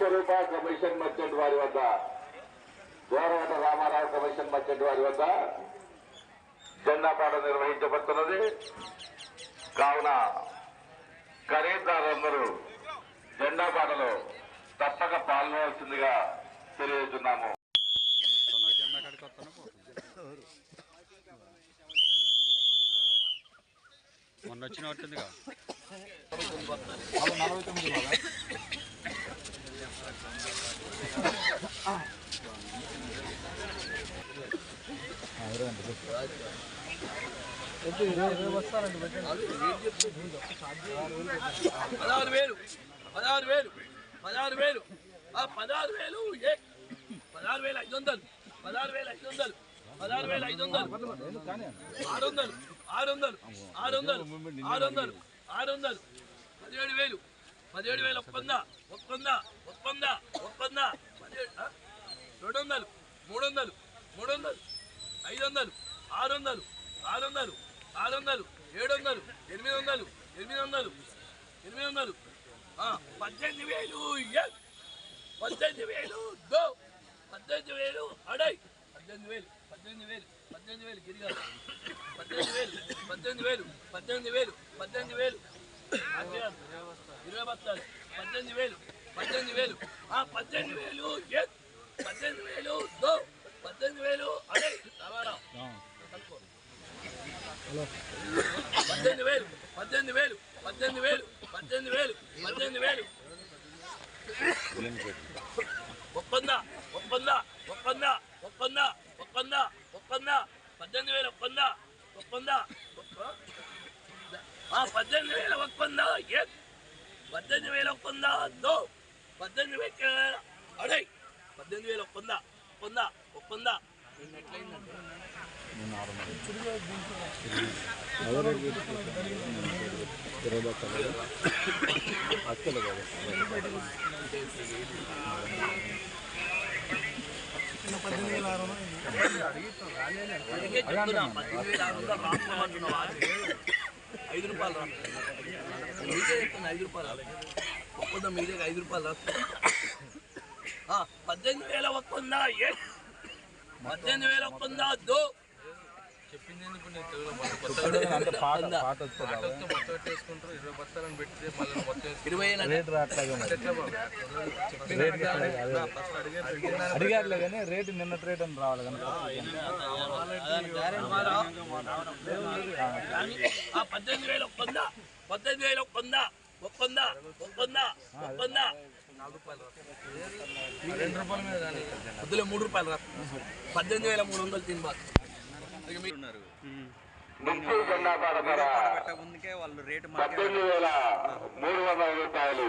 స్వరూప commission merchant వారి వద్ద గోరవట Ramarao commission merchant వారి వద్ద జెండా పాట నిర్వహించబడుతున్నది. కావున ఖరీదారులందరూ జెండా పాటలో తప్పక పాల్గొనాల్సిందిగా తెలియజేస్తున్నాము. వస్తాను జెండా కాడికి వస్తాను పదహారు వేలు పదహారు వేలు పదహారు వేలు. ఆ పదహారు వేలు ఏ? పదహారు వేల ఐదు వందలు పదహారు వేల ఐదు వందలు పదహారు వేల ఐదు వందలు ఆరు వందలు ఆరు వందలు ఆరు వందలు ఆరు వందలు ఆరు వందలు. పదిహేడు వేలు పదిహేడు వేలు ఒప్పంద ఒప్పంద ఒప్పంద ఒప్పంద. పదిహేడు రెండు వందలు మూడు వందలు మూడు వందలు. ఐదు వందలు ఆరు వందలు ఆరు వందలు ఆరు వందలు ఏడు వందలు ఎనిమిది వందలు ఎనిమిది వందలు ఎనిమిది వందలు పద్దెనిమిది వేలు పద్దెనిమిది వేలు దో పద్దెనిమిది వేలు అడై పద్దెనిమిది వేలు పద్దెనిమిది వేలు పద్దెనిమిది వేలు గిరిగారు పద్దెనిమిది వేలు పద్దెనిమిది వేలు పద్దెనిమిది వేలు పద్దెనిమిది వేలు ఇరవై బస్తాలు పద్దెనిమిది వేలు పద్దెనిమిది వేలు పద్దెనిమిది వేలు పద్దెనిమిది వేలు దో పద్దెనిమిది వేలు పద్దెనిమిది వేలు పద్దెనిమిది వేలు పద్దెనిమిది వేలు పద్దెనిమిది వేలు. ఒప్పంద ఒప్పంద ఒప్పంద ఒప్పంద ఒప్పంద ఒప్పంద పద్దెనిమిది వేల ఒప్పంద ఒప్పంద పద్దెనిమిది వేల ఒప్పంద ఏ? పద్దెనిమిది వేల ఒప్పంద దో పద్దెనిమిది వేల అడై. పద్దెనిమిది వేల ఒప్పంద ఒప్పంద ఒప్పంద ఐదు రూపాయలు రా మీదే చెప్తున్నా ఐదు రూపాయలు రా. ఒప్పందం మీదే ఐదు రూపాయలు రాసుకో పద్దెనిమిది వేల ఒప్పందా ఏ పద్దెనిమిది వేల ఒప్పందా దో చెప్పింది అడిగారులే కానీ రేటు నిన్నటి రేట్ అని రావాలి కానీ పద్దెనిమిది వేల ఒప్పందా పద్దెనిమిది వేల ఒప్పందా ఒప్పందా ఒప్పందా ఒప్పందా నాలుగు రూపాయలు రా. రెండు రూపాయల మీద కానీ వద్దులే మూడు రూపాయలు రా పద్దెనిమిది వేల మూడు వందలు తిని బాగా. ముఖ్య జెండా పాట ధర ముందుకే వాళ్ళు రేటు వేల మూడు వందల రూపాయలు.